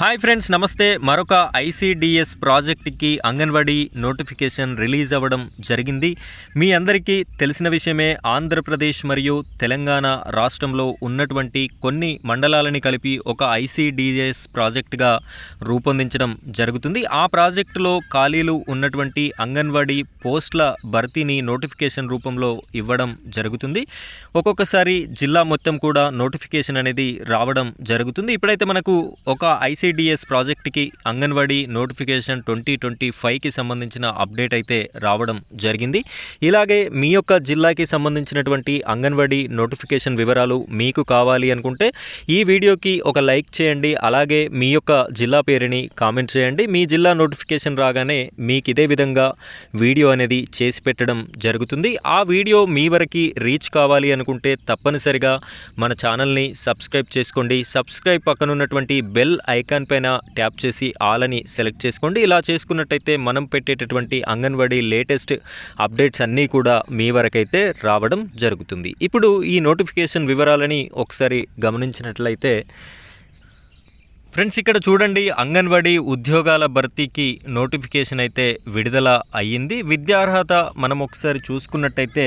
Hi friends నమస్తే. మరొక ICDS ప్రాజెక్ట్కి అంగన్వాడీ నోటిఫికేషన్ రిలీజ్ అవ్వడం జరిగింది. మీ అందరికీ తెలిసిన విషయమే ఆంధ్రప్రదేశ్ మరియు తెలంగాణ రాష్ట్రంలో ఉన్నటువంటి కొన్ని మండలాలని కలిపి ఒక ఐసీడిఎస్ ప్రాజెక్టుగా రూపొందించడం జరుగుతుంది. ఆ ప్రాజెక్టులో ఖాళీలు ఉన్నటువంటి అంగన్వాడీ పోస్టుల భర్తీని నోటిఫికేషన్ రూపంలో ఇవ్వడం జరుగుతుంది. ఒక్కొక్కసారి జిల్లా మొత్తం కూడా నోటిఫికేషన్ అనేది రావడం జరుగుతుంది. ఇప్పుడైతే మనకు ఒక ఐసిడిఎస్ ప్రాజెక్ట్కి అంగన్వాడీ నోటిఫికేషన్ ట్వంటీ ట్వంటీ ఫైవ్కి సంబంధించిన అప్డేట్ అయితే రావడం జరిగింది. ఇలాగే మీ యొక్క జిల్లాకి సంబంధించినటువంటి అంగన్వాడీ నోటిఫికేషన్ వివరాలు మీకు కావాలి అనుకుంటే ఈ వీడియోకి ఒక లైక్ చేయండి అలాగే మీ యొక్క జిల్లా పేరుని కామెంట్ చేయండి. మీ జిల్లా నోటిఫికేషన్ రాగానే మీకు ఇదే విధంగా వీడియో అనేది చేసి పెట్టడం జరుగుతుంది. ఆ వీడియో మీ వరకు రీచ్ కావాలి అనుకుంటే తప్పనిసరిగా మన ఛానల్ని సబ్స్క్రైబ్ చేసుకోండి. సబ్స్క్రైబ్ పక్కన ఉన్నటువంటి బెల్ ఐకాన్ పైన ట్యాప్ చేసి ఆల్ అని సెలెక్ట్ చేసుకోండి. ఇలా చేసుకున్నట్టయితే మనం పెట్టేటటువంటి అంగన్వాడీ లేటెస్ట్ అప్డేట్స్ అన్నీ కూడా మీ వరకైతే రావడం జరుగుతుంది. ఇప్పుడు ఈ నోటిఫికేషన్ వివరాలని ఒకసారి గమనించినట్లయితే ఫ్రెండ్స్ ఇక్కడ చూడండి అంగన్వాడీ ఉద్యోగాల భర్తీకి నోటిఫికేషన్ అయితే విడుదల అయ్యింది. విద్యార్హత మనం ఒకసారి చూసుకున్నట్టయితే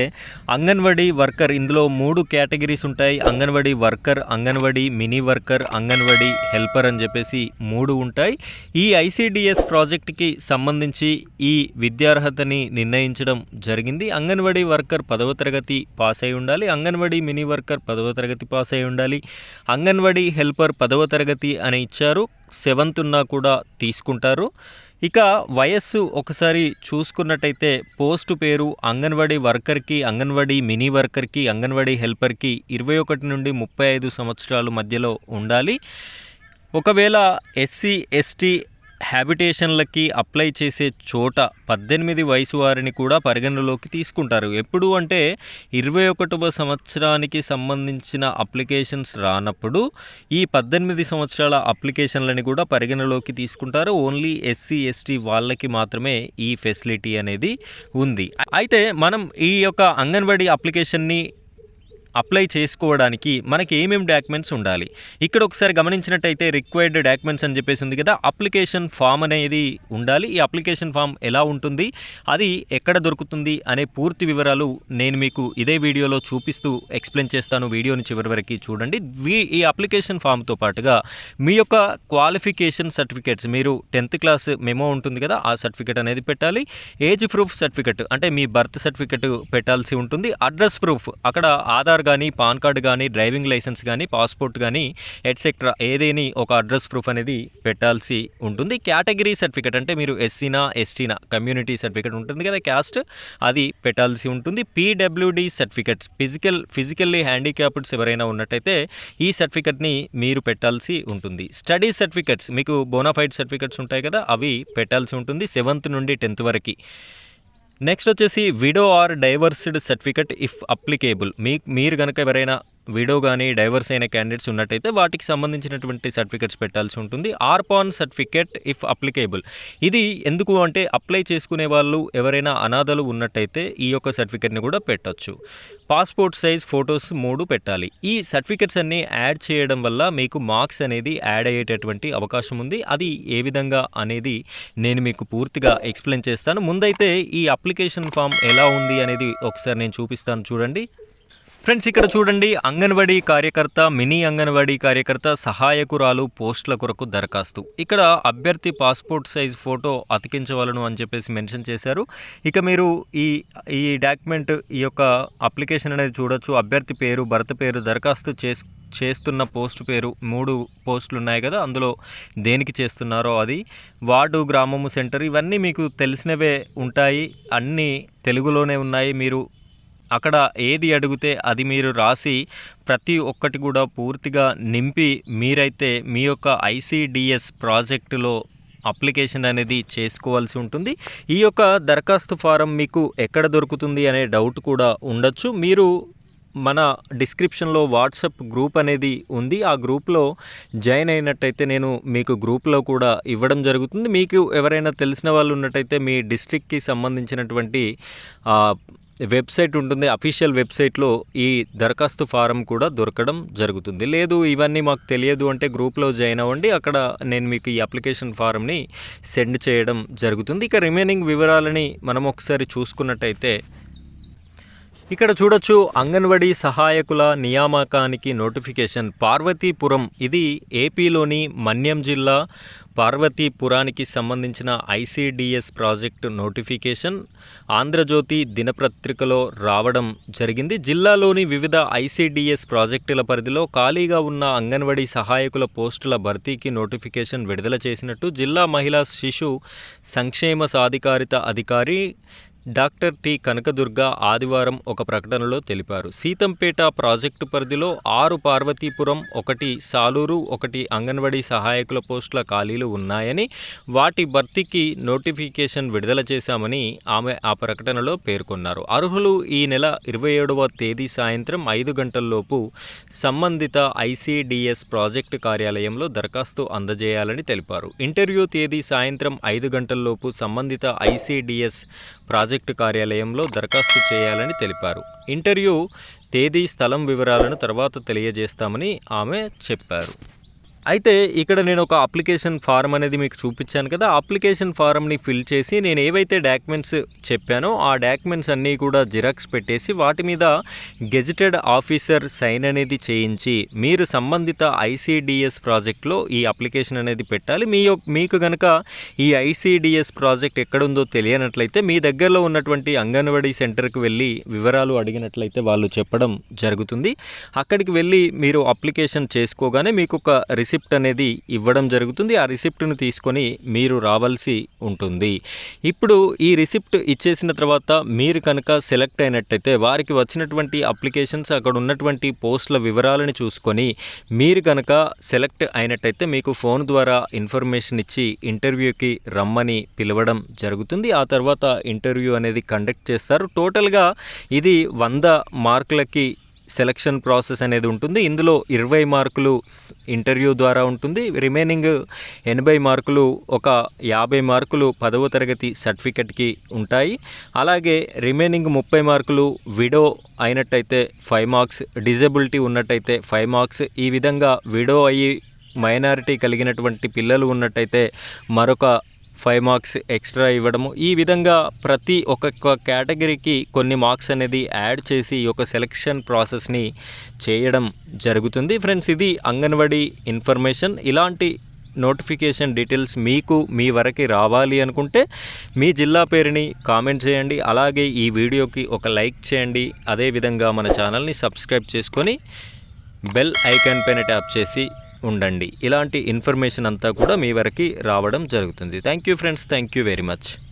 అంగన్వాడీ వర్కర్ ఇందులో మూడు కేటగిరీస్ ఉంటాయి. Anganwadi worker Anganwadi mini worker Anganwadi helper అని చెప్పేసి మూడు ఉంటాయి. ఈ ఐసిడిఎస్ ప్రాజెక్ట్కి సంబంధించి ఈ విద్యార్హతని నిర్ణయించడం జరిగింది. అంగన్వాడీ వర్కర్ పదవ తరగతి పాస్ అయి ఉండాలి. అంగన్వాడీ మినీ వర్కర్ పదవ తరగతి పాస్ అయి ఉండాలి. అంగన్వాడీ హెల్పర్ పదవ తరగతి అని ఇచ్చారు. సెవెంత్ ఉన్నా కూడా తీసుకుంటారు. ఇక వయస్సు ఒకసారి చూసుకున్నట్టయితే పోస్ట్ పేరు అంగన్వాడీ వర్కర్కి అంగన్వాడీ మినీ వర్కర్కి అంగన్వాడీ హెల్పర్కి ఇరవై ఒకటి నుండి ముప్పై ఐదు సంవత్సరాల మధ్యలో ఉండాలి. ఒకవేళ ఎస్సీ ఎస్టీ హ్యాబిటేషన్లకి అప్లై చేసే చోట పద్దెనిమిది వయసు వారిని కూడా పరిగణలోకి తీసుకుంటారు. ఎప్పుడు అంటే ఇరవై ఒకటవ సంవత్సరానికి సంబంధించిన అప్లికేషన్స్ రానప్పుడు ఈ పద్దెనిమిది సంవత్సరాల అప్లికేషన్లని కూడా పరిగణలోకి తీసుకుంటారు. ఓన్లీ ఎస్సీ ఎస్టీ వాళ్ళకి మాత్రమే ఈ ఫెసిలిటీ అనేది ఉంది. అయితే మనం ఈ యొక్క అంగన్వాడీ అప్లికేషన్ని అప్లై చేసుకోవడానికి మనకి ఏమేమి డాక్యుమెంట్స్ ఉండాలి? ఇక్కడ ఒకసారి గమనించినట్టయితే రిక్వైర్డ్ డాక్యుమెంట్స్ అని చెప్పేసి ఉంది కదా అప్లికేషన్ ఫామ్ అనేది ఉండాలి. ఈ అప్లికేషన్ ఫామ్ ఎలా ఉంటుంది? అది ఎక్కడ దొరుకుతుంది? అనే పూర్తి వివరాలు నేను మీకు ఇదే వీడియోలో చూపిస్తూ ఎక్స్ప్లెయిన్ చేస్తాను వీడియోని చివరి వరకు చూడండి. వీ ఈ అప్లికేషన్ ఫామ్తో పాటుగా మీ యొక్క క్వాలిఫికేషన్ సర్టిఫికేట్స్ మీరు టెన్త్ క్లాస్ మెమో ఉంటుంది కదా ఆ సర్టిఫికేట్ అనేది పెట్టాలి. ఏజ్ ప్రూఫ్ సర్టిఫికేట్ అంటే మీ బర్త్ సర్టిఫికేట్ పెట్టాల్సి ఉంటుంది. అడ్రస్ ప్రూఫ్ అక్కడ ఆధార్ కానీ పాన్ కార్డు కానీ డ్రైవింగ్ లైసెన్స్ కానీ పాస్పోర్ట్ కానీ ఎట్సెట్రా ఏదేని ఒక అడ్రస్ ప్రూఫ్ అనేది పెట్టాల్సి ఉంటుంది. కేటగిరీ సర్టిఫికేట్ అంటే మీరు ఎస్సీనా ఎస్టీనా కమ్యూనిటీ సర్టిఫికేట్ ఉంటుంది కదా క్యాస్ట్ అది పెట్టాల్సి ఉంటుంది. PWD certificates physical physically handicappeds ఎవరైనా ఉన్నట్టయితే ఈ సర్టిఫికేట్ని మీరు పెట్టాల్సి ఉంటుంది. స్టడీ సర్టిఫికేట్స్ మీకు బోనాఫైడ్ సర్టిఫికేట్స్ ఉంటాయి కదా అవి పెట్టాల్సి ఉంటుంది. సెవెంత్ నుండి టెన్త్ వరకు. నెక్స్ట్ వచ్చేసి widow or divorced certificate if applicable మీ మీరు కనుక ఎవరైనా విడో కానీ డైవర్స్ అయిన క్యాండిడేట్స్ ఉన్నట్టయితే వాటికి సంబంధించినటువంటి సర్టిఫికెట్స్ పెట్టాల్సి ఉంటుంది. Orphan certificate if applicable. ఇది ఎందుకు అంటే అప్లై చేసుకునే వాళ్ళు ఎవరైనా అనాథలు ఉన్నట్టయితే ఈ యొక్క సర్టిఫికెట్ని కూడా పెట్టొచ్చు. పాస్పోర్ట్ సైజ్ ఫొటోస్ మూడు పెట్టాలి. ఈ సర్టిఫికెట్స్ అన్నీ యాడ్ చేయడం వల్ల మీకు మార్క్స్ అనేది యాడ్ అయ్యేటటువంటి అవకాశం ఉంది. అది ఏ విధంగా అనేది నేను మీకు పూర్తిగా ఎక్స్ప్లెయిన్ చేస్తాను. ముందైతే ఈ అప్లికేషన్ ఫామ్ ఎలా ఉంది అనేది ఒకసారి నేను చూపిస్తాను చూడండి. ఫ్రెండ్స్ ఇక్కడ చూడండి అంగన్వాడీ కార్యకర్త మినీ అంగన్వాడీ కార్యకర్త సహాయకురాలు పోస్టుల కొరకు దరఖాస్తు. ఇక్కడ అభ్యర్థి పాస్పోర్ట్ సైజ్ ఫోటో అతికించవలను అని చెప్పేసి మెన్షన్ చేశారు. ఇక మీరు ఈ ఈ డాక్యుమెంట్ ఈ యొక్క అప్లికేషన్ అనేది చూడొచ్చు. అభ్యర్థి పేరు భర్త పేరు దరఖాస్తు చేసు చేస్తున్న పోస్ట్ పేరు మూడు పోస్టులు ఉన్నాయి కదా అందులో దేనికి చేస్తున్నారో అది వార్డు గ్రామము సెంటర్ ఇవన్నీ మీకు తెలిసినవే ఉంటాయి. అన్నీ తెలుగులోనే ఉన్నాయి. మీరు అక్కడ ఏది అడిగితే అది మీరు రాసి ప్రతి ఒక్కటి కూడా పూర్తిగా నింపి మీరైతే మీ యొక్క ఐసిడిఎస్ ప్రాజెక్టులో అప్లికేషన్ అనేది చేసుకోవాల్సి ఉంటుంది. ఈ యొక్క దరఖాస్తు ఫారం మీకు ఎక్కడ దొరుకుతుంది అనే డౌట్ కూడా ఉండొచ్చు. మీరు మన డిస్క్రిప్షన్లో వాట్సప్ గ్రూప్ అనేది ఉంది. ఆ గ్రూప్లో జాయిన్ అయినట్టయితే నేను మీకు గ్రూప్లో కూడా ఇవ్వడం జరుగుతుంది. మీకు ఎవరైనా తెలిసిన వాళ్ళు ఉన్నట్టయితే మీ డిస్ట్రిక్ట్కి సంబంధించినటువంటి వెబ్సైట్ ఉంటుంది. అఫీషియల్ వెబ్సైట్లో ఈ దరఖాస్తు ఫారం కూడా దొరకడం జరుగుతుంది. లేదు ఇవన్నీ మాకు తెలియదు అంటే గ్రూప్లో జాయిన్ అవ్వండి. అక్కడ నేను మీకు ఈ అప్లికేషన్ ఫారంని సెండ్ చేయడం జరుగుతుంది. ఇక రిమైనింగ్ వివరాలని మనం ఒకసారి చూసుకున్నట్టయితే ఇక్కడ చూడొచ్చు అంగన్వాడీ సహాయకుల నియామకానికి నోటిఫికేషన్. పార్వతీపురం ఇది ఏపీలోని మన్యం జిల్లా పార్వతీపురానికి సంబంధించిన ఐసిడిఎస్ ప్రాజెక్టు నోటిఫికేషన్. ఆంధ్రజ్యోతి దినపత్రికలో రావడం జరిగింది. జిల్లాలోని వివిధ ఐసిడిఎస్ ప్రాజెక్టుల పరిధిలో ఖాళీగా ఉన్న అంగన్వాడీ సహాయకుల పోస్టుల భర్తీకి నోటిఫికేషన్ విడుదల చేసినట్టు జిల్లా మహిళా శిశు సంక్షేమ సాధికారిత అధికారి డాక్టర్ టి. కనకదుర్గ ఆదివారం ఒక ప్రకటనలో తెలిపారు. సీతంపేట ప్రాజెక్టు పరిధిలో ఆరు పార్వతీపురం ఒకటి సాలూరు ఒకటి అంగన్వాడీ సహాయకుల పోస్టుల ఖాళీలు ఉన్నాయని వాటి భర్తీకి నోటిఫికేషన్ విడుదల చేశామని ఆమె ఆ ప్రకటనలో పేర్కొన్నారు. అర్హులు ఈ నెల ఇరవై ఏడవ తేదీ సాయంత్రం ఐదు గంటల్లోపు సంబంధిత ఐసీడిఎస్ ప్రాజెక్టు కార్యాలయంలో దరఖాస్తు అందజేయాలని తెలిపారు. ఇంటర్వ్యూ తేదీ సాయంత్రం ఐదు గంటల్లోపు సంబంధిత ఐసీడిఎస్ ప్రాజెక్టు కార్యాలయంలో దరఖాస్తు చేయాలని తెలిపారు. ఇంటర్వ్యూ తేదీ స్థలం వివరాలను తర్వాత తెలియజేస్తామని ఆమె చెప్పారు. అయితే ఇక్కడ నేను ఒక అప్లికేషన్ ఫారం అనేది మీకు చూపించాను కదా అప్లికేషన్ ఫారంని ఫిల్ చేసి నేను ఏవైతే డాక్యుమెంట్స్ చెప్పానో ఆ డాక్యుమెంట్స్ అన్నీ కూడా జిరాక్స్ పెట్టేసి వాటి మీద గెజిటెడ్ ఆఫీసర్ సైన్ అనేది చేయించి మీరు సంబంధిత ఐసీడిఎస్ ప్రాజెక్ట్లో ఈ అప్లికేషన్ అనేది పెట్టాలి. మీ మీకు కనుక ఈ ఐసీడిఎస్ ప్రాజెక్ట్ ఎక్కడుందో తెలియనట్లయితే మీ దగ్గరలో ఉన్నటువంటి అంగన్వాడీ సెంటర్కి వెళ్ళి వివరాలు అడిగినట్లయితే వాళ్ళు చెప్పడం జరుగుతుంది. అక్కడికి వెళ్ళి మీరు అప్లికేషన్ చేసుకోగానే మీకు ఒక రిసిప్ట్ అనేది ఇవ్వడం జరుగుతుంది. ఆ రిసిప్ట్ను తీసుకొని మీరు రావాల్సి ఉంటుంది. ఇప్పుడు ఈ రిసిప్ట్ ఇచ్చేసిన తర్వాత మీరు కనుక సెలెక్ట్ అయినట్టయితే వారికి వచ్చినటువంటి అప్లికేషన్స్ అక్కడ ఉన్నటువంటి పోస్టుల వివరాలను చూసుకొని మీరు కనుక సెలెక్ట్ అయినట్టయితే మీకు ఫోన్ ద్వారా ఇన్ఫర్మేషన్ ఇచ్చి ఇంటర్వ్యూకి రమ్మని పిలవడం జరుగుతుంది. ఆ తర్వాత ఇంటర్వ్యూ అనేది కండక్ట్ చేస్తారు. టోటల్గా ఇది వంద మార్కులకి సెలక్షన్ ప్రాసెస్ అనేది ఉంటుంది. ఇందులో ఇరవై మార్కులు ఇంటర్వ్యూ ద్వారా ఉంటుంది. రిమైనింగ్ ఎనభై మార్కులు ఒక యాభై మార్కులు పదవ తరగతి సర్టిఫికెట్కి ఉంటాయి. అలాగే రిమైనింగ్ ముప్పై మార్కులు విడో అయినట్టయితే ఫైవ్ మార్క్స్ డిజబిలిటీ ఉన్నట్టయితే ఫైవ్ మార్క్స్ ఈ విధంగా విడో అయ్యి మైనారిటీ కలిగినటువంటి పిల్లలు ఉన్నట్టయితే మరొక ఫైవ్ మార్క్స్ ఎక్స్ట్రా ఇవ్వడము. ఈ విధంగా ప్రతి ఒక్కొక్క కేటగిరీకి కొన్ని మార్క్స్ అనేది యాడ్ చేసి ఈ యొక్క సెలక్షన్ ప్రాసెస్ని చేయడం జరుగుతుంది. ఫ్రెండ్స్ ఇది అంగన్వాడీ ఇన్ఫర్మేషన్ ఇలాంటి నోటిఫికేషన్ డీటెయిల్స్ మీకు మీ వరకు రావాలి అనుకుంటే మీ జిల్లా పేరుని కామెంట్ చేయండి. అలాగే ఈ వీడియోకి ఒక లైక్ చేయండి. అదేవిధంగా మన ఛానల్ని సబ్స్క్రైబ్ చేసుకొని బెల్ ఐకాన్ పైన ట్యాప్ చేసి ఉండండి. ఇలాంటి ఇన్ఫర్మేషన్ అంతా కూడా మీ వరకు రావడం జరుగుతుంది. Thank you friends thank you very much